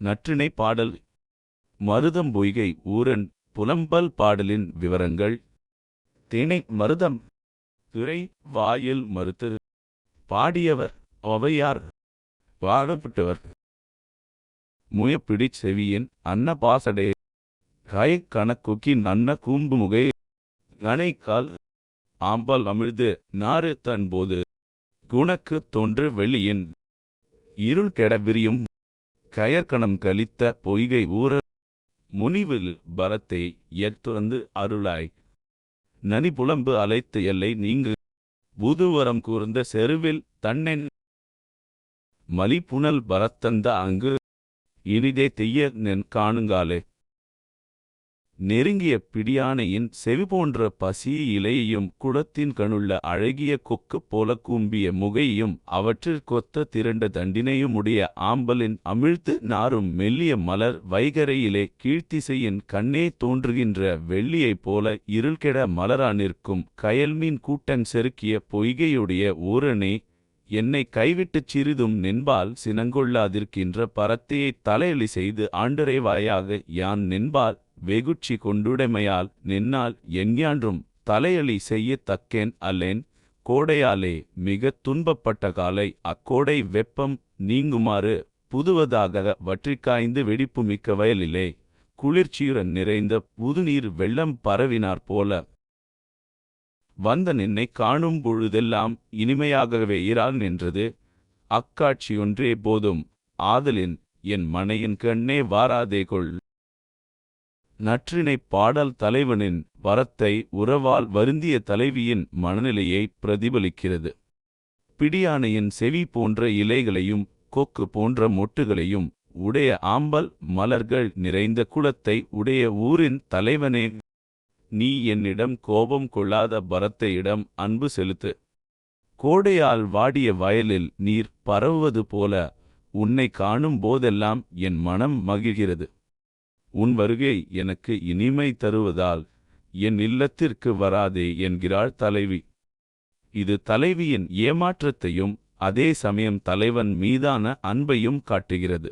நற்றிணை பாடல். மருதம் பொய்கை ஊரன் புலம்பல் பாடலின் விவரங்கள். திணை மருதம் துறை வாயில் மறுத்து. பாடியவர் ஔவையார். பாடப்பட்டவர் முயப்பிடிச் செவியின் அன்ன பாசடே கய கணக்குக்கின் அன்ன கூம்பு முகை கணைக்கால் ஆம்பல் அமிழ்து நாறு தன்போது குணக்கு தோன்று வெளியின். இருள் கெட விரியும் கயற்கணம் கலித்த பொய்கை ஊர முனிவில் பரத்தை எத்துறந்து அருளாய். நனி புலம்பு அலைத்து எல்லை நீங்கு. புதுவரம் கூர்ந்த செருவில் தன்னென் மலிப்புணல் பரத்தந்த அங்கு. இனிதே தெய்ய நென் காணுங்காலே. நெருங்கிய பிடியானையின் செவி போன்ற பசி இலையையும் குடத்தின் கணுள்ள அழகிய கொக்கு போல கூம்பிய முகையும் அவற்றிற்கொத்த திரண்ட தண்டினையும் உடைய ஆம்பலின் அமிழ்த்து நாரும் மெல்லிய மலர் வைகரையிலே கீழ்த்திசையின் கண்ணே தோன்றுகின்ற வெள்ளியைப் போல இருள்கெட மலரா நிற்கும் கயல்மீன் கூட்டன் செருக்கிய பொய்கையுடைய ஊரனே என்னை கைவிட்டுச் சிறிதும் நின்பால் சினங்கொள்ளாதிருக்கின்ற பரத்தையை தலையளி செய்து ஆண்டரைவாயாக யான் நின்பால் வெகுட்சி கொண்டுடைமையால் நின்னால் எஞ்ஞான்றும் தலையளி செய்யத் தக்கேன் அல்லேன். கோடையாலே மிகத் துன்பப்பட்ட காலை அக்கோடை வெப்பம் நீங்குமாறு புதுவதாக வற்றிக்காய்ந்து வெடிப்புமிக்க வயலிலே. குளிர்ச்சியுடன் நிறைந்த புதுநீர் வெள்ளம் பரவினார் போல. வந்த நின்னை காணும் பொழுதெல்லாம் இனிமையாகவே இரால் நின்றது. அக்காட்சியொன்றே போதும். ஆதலின் என் மனையின் கண்ணே வாராதே கொள். நற்றினைப் பாடல் தலைவனின் வரத்தை உறவால் வருந்திய தலைவியின் மனநிலையை பிரதிபலிக்கிறது. பிடியானையின் செவி போன்ற இலைகளையும் கொக்கு போன்ற மொட்டுகளையும் உடைய ஆம்பல் மலர்கள் நிறைந்த குளத்தை உடைய ஊரின் தலைவனே நீ என்னிடம் கோபம் கொள்ளாத பரத்தையிடம் அன்பு செலுத்து. கோடையால் வாடிய வயலில் நீர் பரவுவது போல உன்னை காணும் போதெல்லாம் என் மனம் மகிழ்கிறது. உன் வருகை எனக்கு இனிமை தருவதால் என் இல்லத்திற்கு வராதே என்கிறாள் தலைவி. இது தலைவியின் ஏமாற்றத்தையும் அதே சமயம் தலைவன் மீதான அன்பையும் காட்டுகிறது.